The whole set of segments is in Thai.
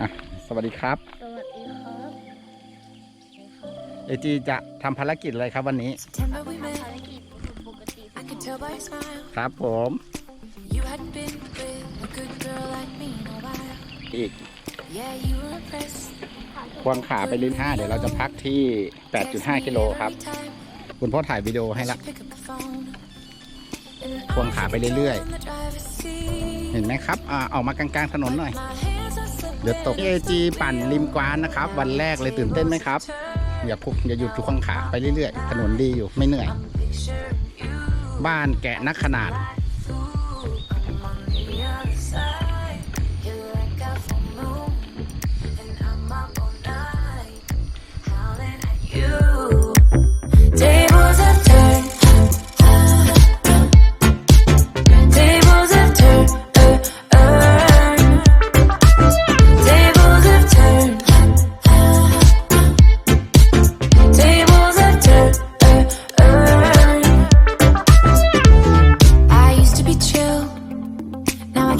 อะสวัสดีครับสวัสดีครับเอจีจะทำภารกิจอะไรครับวันนี้ September we ภาร met. กิจปกติ I could tell by your smile ครับผม you hadn't been with a good girl like me in a while. อีก Yeah, you were impressed. ควงขาไปลิ้นห้าเดี๋ยวเราจะพักที่ 8.5 กิโลครับ Every time คุณพ่อถ่ายวิดีโอให้ละ you pick up the phone. And ควงขาไปเรื่อย I'm in the driver's seat. ๆเห็นไหมครับอ่าออกมากลางๆถนนหน่อย My hands are slipping. เดี๋ยวตกเอจีปั่นริมกวานนะครับ วันแรกเลยตื่นเต้นไหมครับ อย่าพุกอย่าหยุดทุกควงขาไปเรื่อยๆ ถนนดีอยู่ไม่เหนื่อย บ้านแกะนักขนาด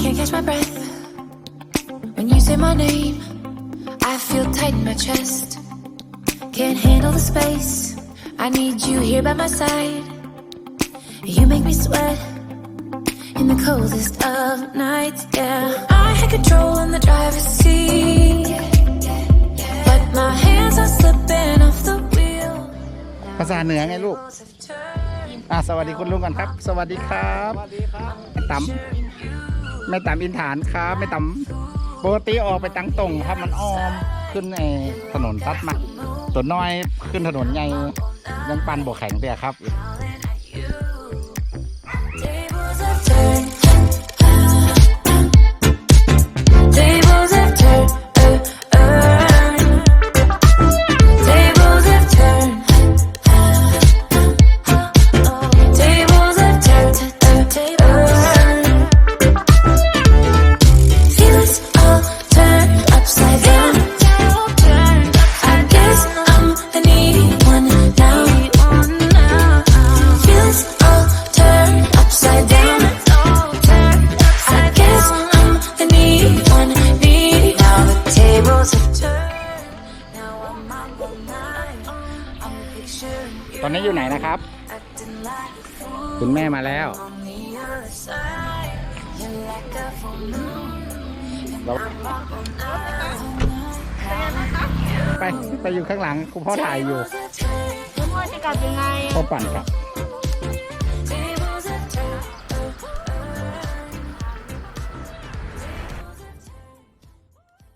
can't catch my breath when you say my name. I feel tight in my chest. Can't handle the space. I need you here by my side. You make me sweat in the coldest of nights. Yeah, I had control in the driver's seat, but my hands are slipping off the wheel. ภาษาเหนือไงลูก ไม่ตำอินฐานครับไม่ตำปกติออกไปตังตรงครับมันอ้อมขึ้นไอ้ถนนตัดมาตัวน้อยขึ้นถนนใหญ่ยังปันบวกแข็งเตียครับ ตอนนี้อยู่ไหนนะครับ acting like a fool คุณแม่มาแล้ว on the other side. You're like a full moon. เรา I'm up all night. ไปไปอยู่ข้างหลังคุณพ่อถ่ายอยู่ Tables have turned. แล้วพ่อจะกลับยังไงพ่อปั่นครับ